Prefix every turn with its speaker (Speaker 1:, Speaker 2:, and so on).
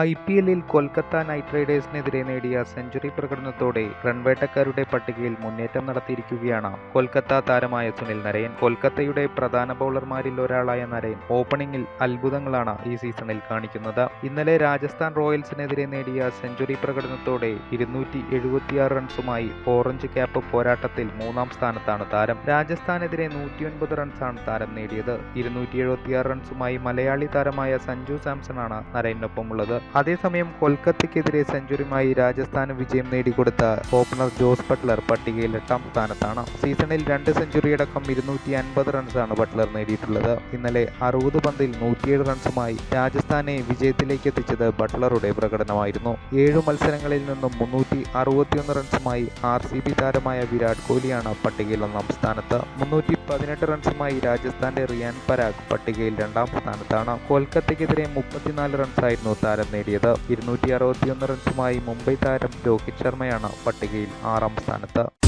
Speaker 1: I P എല്ലിൽ Kolkata night റൈഡേഴ്സിനെതിരെ നേടിയ century പ്രകടനത്തോടെ റൺവേട്ടക്കാരുടെ പട്ടികയിൽ മുന്നേറ്റം നടത്തിയിരിക്കുകയാണ്. കൊൽക്കത്ത താരമായ സുനിൽ നരയൻ കൊൽക്കത്തയുടെ പ്രധാന ബൗളർമാരിൽ ഒരാളായ നരയൻ ഓപ്പണിംഗിൽ അത്ഭുതങ്ങളാണ് ഈ സീസണിൽ കാണിക്കുന്നത്. ഇന്നലെ രാജസ്ഥാൻ റോയൽസിനെതിരെ നേടിയ സെഞ്ചുറി പ്രകടനത്തോടെ ഇരുന്നൂറ്റി എഴുപത്തിയാറ് റൺസുമായി ഓറഞ്ച് ക്യാപ്പ് പോരാട്ടത്തിൽ മൂന്നാം സ്ഥാനത്താണ് താരം. രാജസ്ഥാനെതിരെ നൂറ്റിയൊൻപത് റൺസാണ് താരം നേടിയത്. ഇരുന്നൂറ്റി എഴുപത്തിയാറ് റൺസുമായി മലയാളി താരമായ സഞ്ജു സാംസൺ ആണ് നരയനൊപ്പമുള്ളത്. അതേസമയം കൊൽക്കത്തയ്ക്കെതിരെ സെഞ്ചുറിയുമായി രാജസ്ഥാന് വിജയം നേടിക്കൊടുത്ത ഓപ്പണർ ജോസ് ബട്ട്ലർ പട്ടികയിൽ എട്ടാം സ്ഥാനത്താണ്. സീസണിൽ രണ്ട് സെഞ്ചുറിയടക്കം ഇരുന്നൂറ്റി അൻപത് റൺസാണ് ബട്ട്ലർ നേടിയിട്ടുള്ളത്. ഇന്നലെ അറുപത് പന്തിൽ നൂറ്റിയേഴ് റൺസുമായി രാജസ്ഥാനെ വിജയത്തിലേക്ക് എത്തിച്ചത് ബട്ട്ലറുടെ പ്രകടനമായിരുന്നു. ഏഴു മത്സരങ്ങളിൽ നിന്നും മുന്നൂറ്റി അറുപത്തിയൊന്ന് റൺസുമായി ആർ സി ബി താരമായ വിരാട് കോഹ്ലിയാണ് പട്ടികയിൽ ഒന്നാം സ്ഥാനത്ത്. മുന്നൂറ്റി പതിനെട്ട് റൺസുമായി രാജസ്ഥാന്റെ റിയാൻ പരാഗ് പട്ടികയിൽ രണ്ടാം സ്ഥാനത്താണ്. കൊൽക്കത്തയ്ക്കെതിരെ മുപ്പത്തിനാല് റൺസായിരുന്നു താരം നേടിയത്. ഇരുന്നൂറ്റി അറുപത്തിയൊന്ന് റൺസുമായി മുംബൈ താരം രോഹിത് ശർമ്മയാണ് പട്ടികയിൽ ആറാം സ്ഥാനത്ത്.